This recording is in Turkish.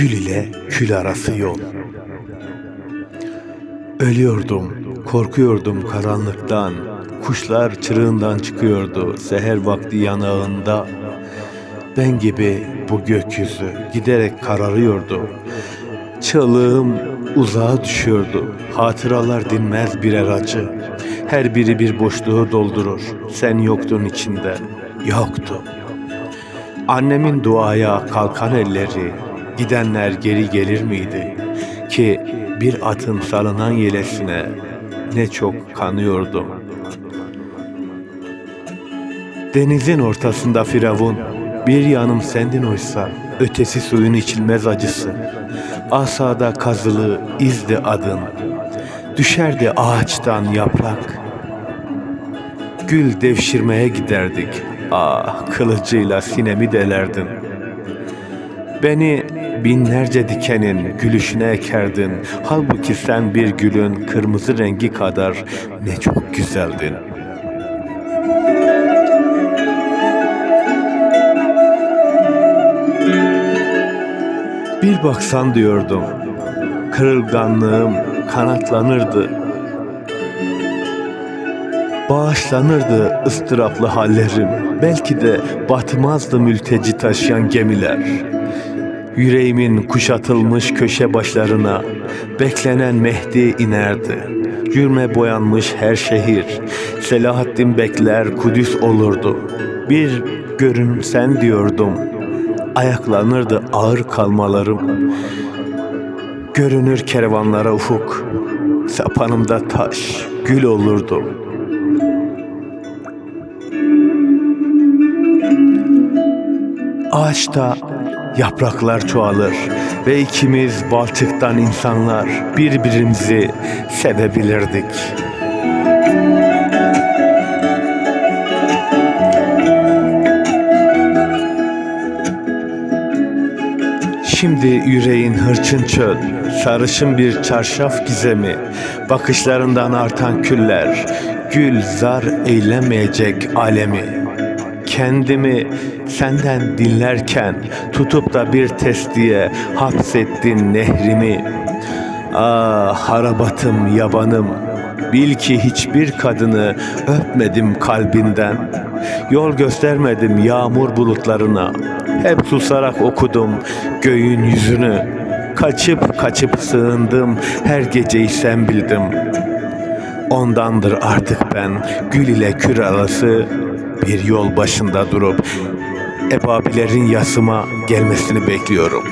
Gül ile kül arası yol. Ölüyordum, korkuyordum karanlıktan. Kuşlar çırığından çıkıyordu seher vakti yanağında. Ben gibi bu gökyüzü giderek kararıyordu. Çığlığım uzağa düşüyordu. Hatıralar dinmez birer acı. Her biri bir boşluğu doldurur. Sen yoktun içinde. Yoktu. Annemin duaya kalkan elleri, gidenler geri gelir miydi? Ki bir atın salınan yelesine ne çok kanıyordum. Denizin ortasında firavun, bir yanım sendin oysa, ötesi suyun içilmez acısı. Asada kazılı izdi adın, düşerdi ağaçtan yaprak. Gül devşirmeye giderdik, ah kılıcıyla sinemi delerdin. Beni binlerce dikenin gülüşüne ekerdin. Halbuki sen bir gülün kırmızı rengi kadar ne çok güzeldin. Bir baksan diyordum, kırılganlığım kanatlanırdı. Bağışlanırdı ıstıraplı hallerim. Belki de batmazdı mülteci taşıyan gemiler. Yüreğimin kuşatılmış köşe başlarına beklenen Mehdi inerdi. Yürme boyanmış her şehir, Selahaddin bekler Kudüs olurdu. Bir görün sen diyordum, ayaklanırdı ağır kalmalarım. Görünür kervanlara ufuk, sapanımda taş, gül olurdu. Ağaçta yapraklar çoğalır ve ikimiz balçıktan insanlar birbirimizi sevebilirdik. Şimdi yüreğin hırçın çöl, sarışın bir çarşaf gizemi, bakışlarından artan küller, gül zar eylemeyecek alemi. Kendimi senden dinlerken tutup da bir testiye hapsettin nehrimi. Ah harabatım yabanım, bil ki hiçbir kadını öpmedim kalbinden. Yol göstermedim yağmur bulutlarına, hep susarak okudum göğün yüzünü. Kaçıp kaçıp sığındım her geceyi sen bildim. Ondandır artık ben gül ile kür arası bir yol başında durup ebabilerin yasıma gelmesini bekliyorum.